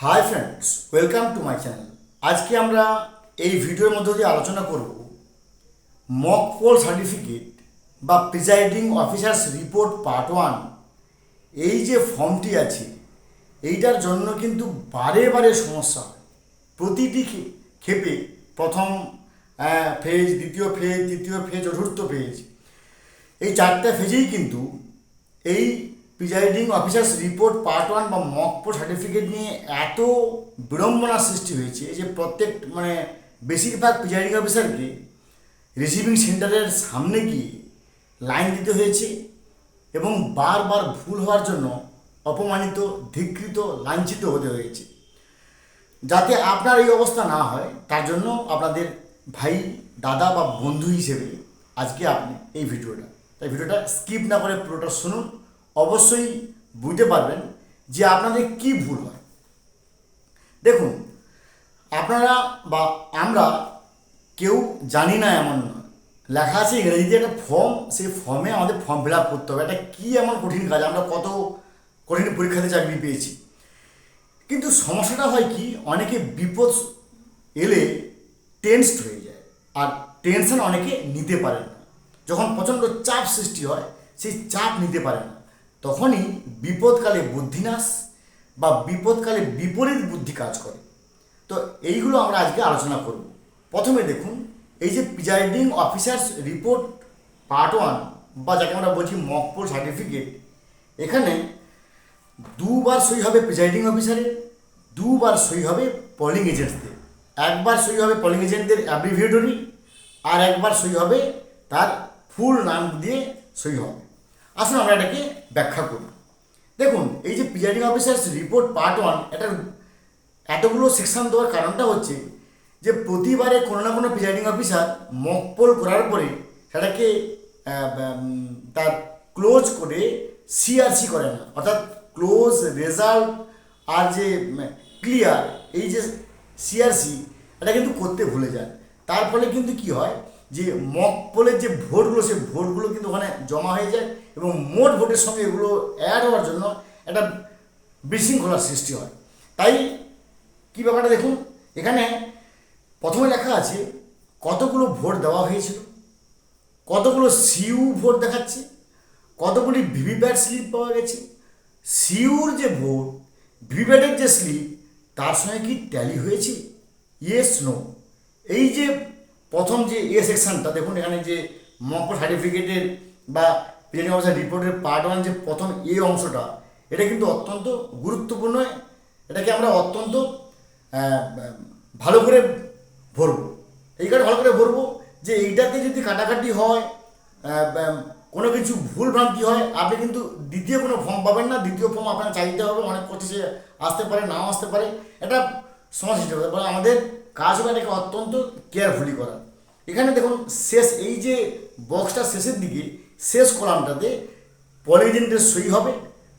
Hi friends welcome to my channel আজকে আমরা এই ভিডিওর মধ্যে দিয়ে আলোচনা করব মক পোল সার্টিফিকেট বা presiding officers report part one এই যে ফর্মটি আছে, এইটার জন্য কিন্তু বারে বারে সমস্যা হয়। প্রতিটি ক্ষে- ক্ষেপে প্রথম ফেজ দ্বিতীয় ফেজ তৃতীয় ফেজ চতুর্থ ফেজ এই চারটা ফেজেই কিন্তু এই presiding officers report part one বা মকপো সার্টিফিকেট নিয়ে এত বিড়ম্বনার সৃষ্টি হয়েছে যে প্রত্যেক মানে বেশিরভাগ প্রিজাইডিং অফিসারকে রিসিভিং সেন্টারের সামনে গিয়ে লাইন দিতে হয়েছে এবং বারবার ভুল হওয়ার জন্য অপমানিত, ধিকৃত, লাঞ্ছিত হতে হয়েছে। যাতে আপনার এই অবস্থা না হয়, তার জন্য আপনাদের ভাই, দাদা বা বন্ধু হিসেবে আজকে আপনি এই ভিডিওটা। তাই ভিডিওটা স্কিপ না করে পুরোটা শুনুন। অবশ্যই বুঝতে পারবেন যে আপনাদের কি ভুল হয়। দেখুন, আপনারা বা আমরা কেউ জানি না এমন নয়। লেখা আছে ইংরেজিতে একটা ফর্ম সেই ফর্মে আমাদের ফর্ম ফিল আপ করতে হবে। এটা কী এমন কঠিন কাজ? আমরা কত কঠিন পরীক্ষাতে চাকরি পেয়েছি। কিন্তু সমস্যাটা হয় কি, অনেকে বিপদ এলে টেনসড হয়ে যায় আর টেনশন অনেকে নিতে পারে না। যখন প্রচণ্ড চাপ সৃষ্টি হয়, সেই চাপ নিতে পারে না। তখনই বিপদকালে বুদ্ধিনাশ বা বিপদকালে বিপরীত বুদ্ধি কাজ করে। তো এইগুলো আমরা আজকে আলোচনা করব। প্রথমে দেখুন, এই যে presiding officers report part one বা যাকে আমরা বলছি মকপোল সার্টিফিকেট এখানে দুবার সই হবে প্রিজাইডিং অফিসারের দুবার সই হবে পলিং এজেন্টসদের একবার সই হবে পলিং এজেন্টদের অ্যাব্রিভিয়েটরি আর একবার সই হবে তার ফুল নাম দিয়ে সই হবে। আসুন আমরা এটাকে ব্যাখ্যা করি। দেখুন, এই যে presiding officers report part one এটার এতগুলো সেকশন দেওয়ার কারণটা হচ্ছে যে প্রতিবারে কোনো না কোনো প্রিজাইডিং অফিসার মকপোল করার পরে সেটাকে তার ক্লোজ করে সিআরসি করে না। অর্থাৎ ক্লোজ রেজাল্ট আর যে ক্লিয়ার এই যে সিআরসি এটা কিন্তু করতে ভুলে যায়। তার ফলে কিন্তু কি হয়? যে মক পোলের যে ভোটগুলো, সেই ভোটগুলো কিন্তু ওখানে জমা হয়ে যায় এবং মোট ভোটের সঙ্গে এগুলো অ্যাড হওয়ার জন্য একটা বিশৃঙ্খলার সৃষ্টি হয়। তাই কি ব্যাপারটা দেখুন? এখানে প্রথমে লেখা আছে, কতগুলো ভোট দেওয়া হয়েছিল? কতগুলো সিউ ভোট দেখাচ্ছে? কতগুলি ভিভিপ্যাট স্লিপ পাওয়া গেছে? সিউর যে ভোট, ভিভিপ্যাটের যে স্লিপ, তার সঙ্গে কি ট্যালি হয়েছে? ইয়েস নো এই যে প্রথম যে এ সেকশনটা দেখুন এখানে যে মক সার্টিফিকেটের বা প্রিজাইডিং অফিসার রিপোর্টের পার্ট ওয়ান যে প্রথম এ অংশটা, এটা কিন্তু অত্যন্ত গুরুত্বপূর্ণ। এটাকে আমরা অত্যন্ত ভালো করে ভরবো। এই কারণে ভালো করে ভরবো যে এইটাতে যদি কাটাকাটি হয় কোনো কিছু ভুল ভ্রান্তি হয়, আপনি কিন্তু দ্বিতীয় কোনো ফর্ম পাবেন না। দ্বিতীয় ফর্ম আপনার চাইতে হবে, অনেক করতে আসতে পারে, নাও আসতে পারে। এটা সমস্যা ফলে আমাদের কাজ হবে এটাকে অত্যন্ত কেয়ারফুলি করা। এখানে দেখুন, শেষ, এই যে বক্সটার শেষের দিকে, শেষ কলামটাতে পলিজেন্টের সই হবে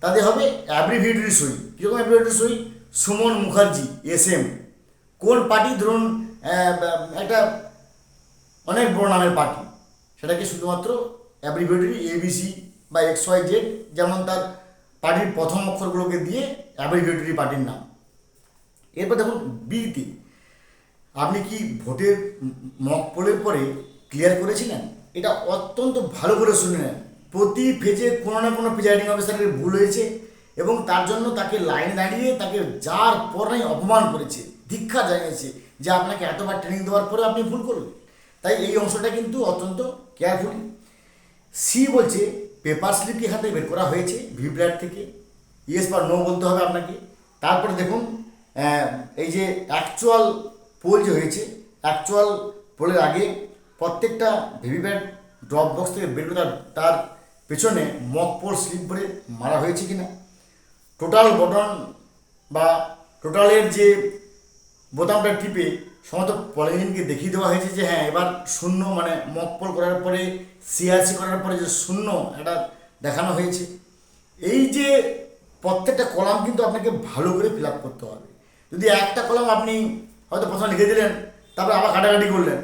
তাদের হবে অ্যাব্রিভিয়েটরি সই। কীরকম অ্যাব্রিভিয়েটরি সই? সুমন মুখার্জি এস এম কোন পার্টি? ধরুন একটা অনেক বড় নামের পার্টি। সেটাকে শুধুমাত্র অ্যাব্রিভিয়েটরি এবিসি বা এক্স ওয়াই জেড যেমন তার পার্টির প্রথম অক্ষরগুলোকে দিয়ে অ্যাব্রিভিয়েটরি পার্টির নাম। এরপর দেখুন বিতে আপনি কি ভোটের মক পোলের পরে ক্লিয়ার করেছিলেন? এটা অত্যন্ত ভালো করে শুনে নেন প্রতি ফেজে কোনো না কোনো প্রিজাইডিং অফিসারের ভুল হয়েছে এবং তার জন্য তাকে লাইন দাঁড়িয়ে তাকে যার পর নাই অপমান করেছে ধিক্ষা জানিয়েছে যে আপনাকে এতবার ট্রেনিং দেওয়ার পরে আপনি ভুল করবেন তাই এই অংশটা কিন্তু অত্যন্ত কেয়ারফুলি সি বলছে পেপার স্লিপটি এখান থেকে বের করা হয়েছে ভিপ্ল্যাট থেকে। ইয়েস বা নো বলতে হবে আপনাকে। তারপরে দেখুন এই যে অ্যাকচুয়াল পোল যে হয়েছে অ্যাকচুয়াল পোলের আগে প্রত্যেকটা ভিভিপ্যাট ড্রপ বক্স থেকে বের করে তার- পেছনে মক পোল স্লিপ করে মারা হয়েছে কিনা। টোটাল বটন বা টোটালের যে বোতামটা টিপে সমস্ত পলিথিনকে দেখিয়ে দেওয়া হয়েছে যে হ্যাঁ এবার শূন্য মানে মকপল করার পরে সিআরসি করার পরে যে শূন্য এটা দেখানো হয়েছে। এই যে প্রত্যেকটা কলাম কিন্তু আপনাকে ভালো করে ফিল করতে হবে। যদি একটা কলাম আপনি হয়তো প্রথমে লিখে দিলেন, তারপরে আবার কাটাকাটি করলেন।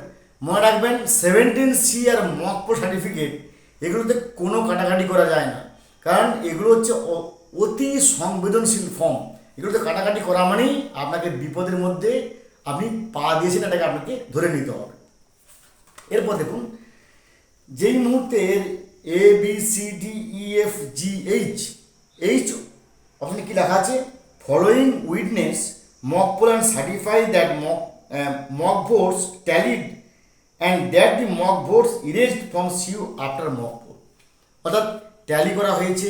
মনে রাখবেন সেভেন্টিন সি আর মকপো সার্টিফিকেট এগুলোতে কোনো কাটাকাটি করা যায় না। কারণ এগুলো হচ্ছে অতি সংবেদনশীল ফর্ম এগুলোতে কাটাকাটি করা মানেই আপনাকে বিপদের মধ্যে আপনি পা দিয়েছেন, এটাকে আপনাকে ধরে নিতে হবে। এরপর দেখুন, যেই মুহূর্তে A B C D E F G H H ওখানে কি লেখা আছে? Following witness mock poll and certify that mock mock votes tallied and that the mock votes erased from CU after mock poll অর্থাৎ tally করা হয়েছে,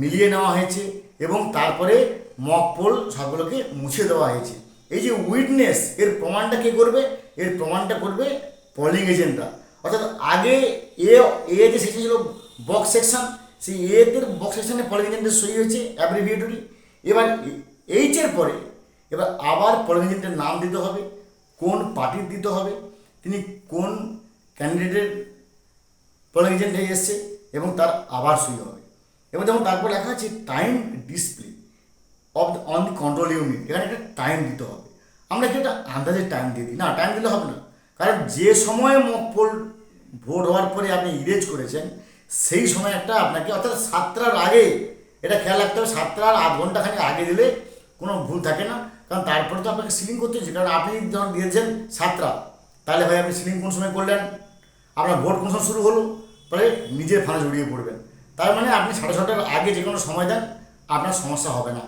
মিলিয়ে নেওয়া হয়েছে এবং তারপরে মক পোল সবগুলোকে মুছে দেওয়া হয়েছে। এই যে উইটনেস এর প্রমাণটা কে করবে? এর প্রমাণটা করবে পলিং এজেন্টরা অর্থাৎ আগে এ এ যে সেকশন ছিল বক্স সেকশন সেই এদের বক্স সেকশনে পলিং এজেন্টের সই হয়েছে অ্যাব্রিভিয়েটরি এবার এইচের পরে এবার আবার পলিং নাম দিতে হবে, কোন পার্টির দিতে হবে, তিনি কোন ক্যান্ডিডেটের পোলিং এজেন্ট হয়ে এসছে এবং তার আবার সই হবে। এবং যেমন তারপর লেখা আছে time display of on the control unit এখানে একটা টাইম দিতে হবে। আমরা কি একটা আন্দাজে টাইম দিয়ে দিই? না টাইম দিলে হবে না। কারণ যে সময়ে মক পোল ভোট হওয়ার পরে আপনি ইরেজ করেছেন, সেই সময় একটা আপনাকে, অর্থাৎ সাতটার আগে, এটা খেয়াল রাখতে হবে, সাতটার আধ ঘন্টাখানি আগে দিলে কোনো ভুল থাকে না। কারণ তারপরে তো আপনাকে সিলিং করতে হচ্ছে কারণ আপনি যখন দিয়েছেন সাতটা, তাহলে ভাই আপনি সিলিং কোন সময় করলেন? আপনার ভোট কোন সময় শুরু হলো? তাহলে নিজের ফানে জড়িয়ে পড়বেন। তার মানে আপনি সাড়ে ছটার আগে যে কোনো সময় দেন, আপনার সমস্যা হবে না।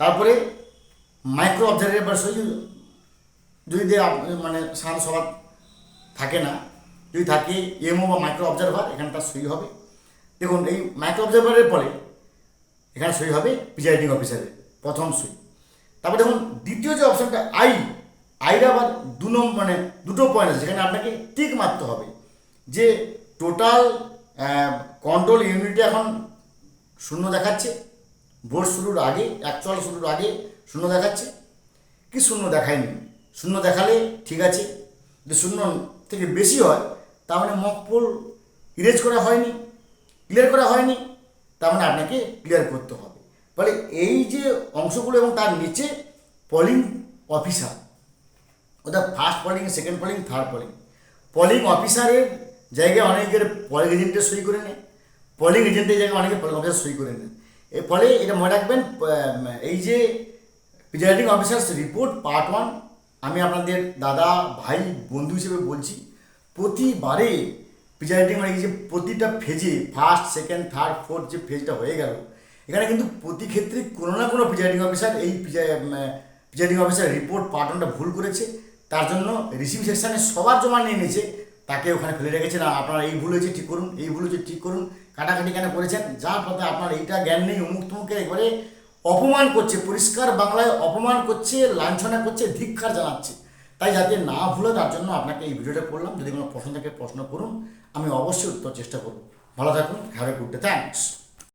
তারপরে মাইক্রো অবজারভের সই যদি মানে শান্ত সভা থাকে না, যদি থাকে এমও বা মাইক্রো অবজারভার এখানে তার সই হবে। দেখুন, এই মাইক্রো অবজারভারের পরে এখানে সই হবে প্রিজাইডিং অফিসারের প্রথম সই। তারপর দেখুন, দ্বিতীয় যে অপশানটা আই আইটা আবার দু নম্বর মানে দুটো পয়েন্ট আছে, যেখানে আপনাকে টিক মারতে হবে। যে টোটাল কন্ট্রোল ইউনিটে এখন শূন্য দেখাচ্ছে ভোট শুরুর আগে অ্যাকচুয়াল শুরুর আগে শূন্য দেখাচ্ছে। কি শূন্য দেখায়নি? শূন্য দেখালে ঠিক আছে, যদি শূন্য থেকে বেশি হয়, তার মানে মক ইরেজ করা হয়নি ক্লিয়ার করা হয়নি, তার মানে আপনাকে ক্লিয়ার করতে হবে। ফলে এই যে অংশগুলো এবং তার নিচে পলিং অফিসার অর্থাৎ first polling second polling third polling polling অফিসারের জায়গায় অনেকের পলিং এজেন্টের সই করে নেয়। পলিং এজেন্টের জায়গায় অনেকে পলিং অফিসার সই করে নেয়। এর ফলে এটা মনে রাখবেন এই যে presiding officers report part one আমি আপনাদের দাদা, ভাই, বন্ধু হিসেবে বলছি, প্রতিবারে প্রিজাইডিং মানে যে প্রতিটা ফেজে ফার্স্ট সেকেন্ড থার্ড ফোর্থ যে ফেজটা হয়ে গেল এখানে কিন্তু প্রতি ক্ষেত্রে কোনো না কোনো প্রিজাইডিং অফিসার এই প্রিজাইডিং অফিসার রিপোর্ট পার্ট ওয়ানটা ভুল করেছে। তার জন্য রিসিভ সেকশানে সবার জমা নিয়ে নিয়েছে। তাকে ওখানে ফেলে রেখেছে না, আপনারা এই ভুল হয়েছে, ঠিক করুন, এই ভুল হয়েছে, ঠিক করুন, কাটাকাটি কেন করেছেন? যার পথে আপনার এইটা জ্ঞান নেই, অমুক তমুকের একবারে অপমান করছে, পরিষ্কার বাংলায় অপমান করছে, লাঞ্ছনা করছে ধিক্ষার জানাচ্ছে। তাই যাতে না ভুলে তার জন্য আপনাকে এই ভিডিওটা করলাম। যদি কোনো প্রশ্ন থাকে প্রশ্ন করুন, আমি অবশ্যই উত্তর চেষ্টা করব। ভালো থাকুন have a good day thanks